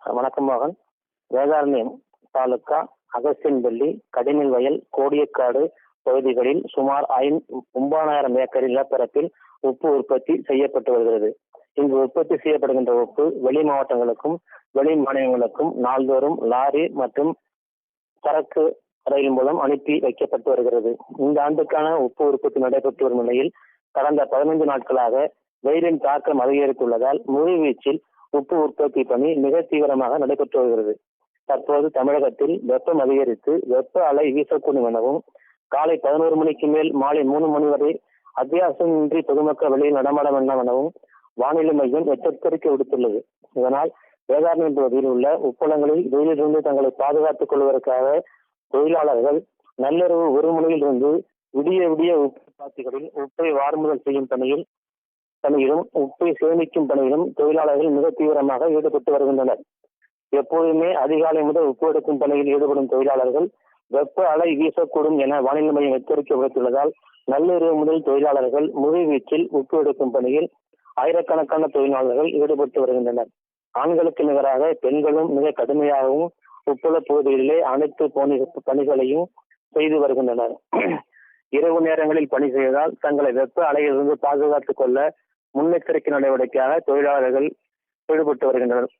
வணக்கம் மகன் வேதாரண்யம் தாலுக்கா அகஸ்தியன்பள்ளி கடிமில் வயல் கோடியக்காடு பகுதிகளில் சுமார் ஒன்பதாயிரம் ஏக்கர் நிலப்பரப்பில் உப்பு உற்பத்தி செய்யப்பட்டு வருகிறது. இங்கு உற்பத்தி செய்யப்படுகின்ற உப்பு வெளி மாவட்டங்களுக்கும் வெளி மாநிலங்களுக்கும் நாள்தோறும் லாரி மற்றும் சரக்கு ரயில் மூலம் அனுப்பி வைக்கப்பட்டு வருகிறது. இந்த ஆண்டுக்கான உப்பு உற்பத்தி நடைபெற்று வரும் நிலையில் கடந்த பதினைந்து நாட்களாக வெயிலின் தாக்கம் அதிகரித்துள்ளதால் முழுவீச்சில் உப்பு உற்பத்தி பணி மிக தீவிரமாக நடைபெற்று வருகிறது. தற்போது தமிழகத்தில் வெப்பம் அதிகரித்து வெப்ப அலை வீசக்கூடும் எனவும் காலை பதினோரு மணிக்கு மேல் மாலை மூணு மணி வரை அத்தியாவசியமின்றி பொதுமக்கள் வெளியில் நடமாட வேண்டாம் எனவும் வானிலை மையம் எச்சரிக்கை விடுத்துள்ளது. இதனால் வேதாரண்யம் பகுதியில் உள்ள உப்பளங்களில் வெயிலிலிருந்து தங்களை பாதுகாத்துக் கொள்வதற்காக தொழிலாளர்கள் நள்ளிரவு ஒரு மணியில் இருந்து விடிய விடிய உப்பு பாத்திகளில் உப்பை வார்முதல் செய்யும் பணியில் பணியிலும் உப்பை சேமிக்கும் பணியிலும் தொழிலாளர்கள் மிக தீவிரமாக ஈடுபட்டு வருகின்றனர். எப்போதுமே அதிகாலை முதல் உப்பு எடுக்கும் பணியில் ஈடுபடும் தொழிலாளர்கள் வெப்ப அலை வீசக்கூடும் என வானிலை மையம் எச்சரிக்கை விடுத்துள்ளதால் நள்ளிரவு முதல் தொழிலாளர்கள் முழுவீச்சில் உப்பு எடுக்கும் பணியில் ஆயிரக்கணக்கான தொழிலாளர்கள் ஈடுபட்டு வருகின்றனர். ஆண்களுக்கு நிகராக பெண்களும் மிக கடுமையாகவும் உப்புள பகுதிகளிலே அனைத்து பணிகளையும் செய்து வருகின்றனர். இரவு நேரங்களில் பணி செய்வதால் தங்களை வெப்ப அலையிலிருந்து பாதுகாத்துக் கொள்ள முன்னெச்சரிக்கை நடவடிக்கையாக தொழிலாளர்கள் ஈடுபட்டு வருகின்றனர்.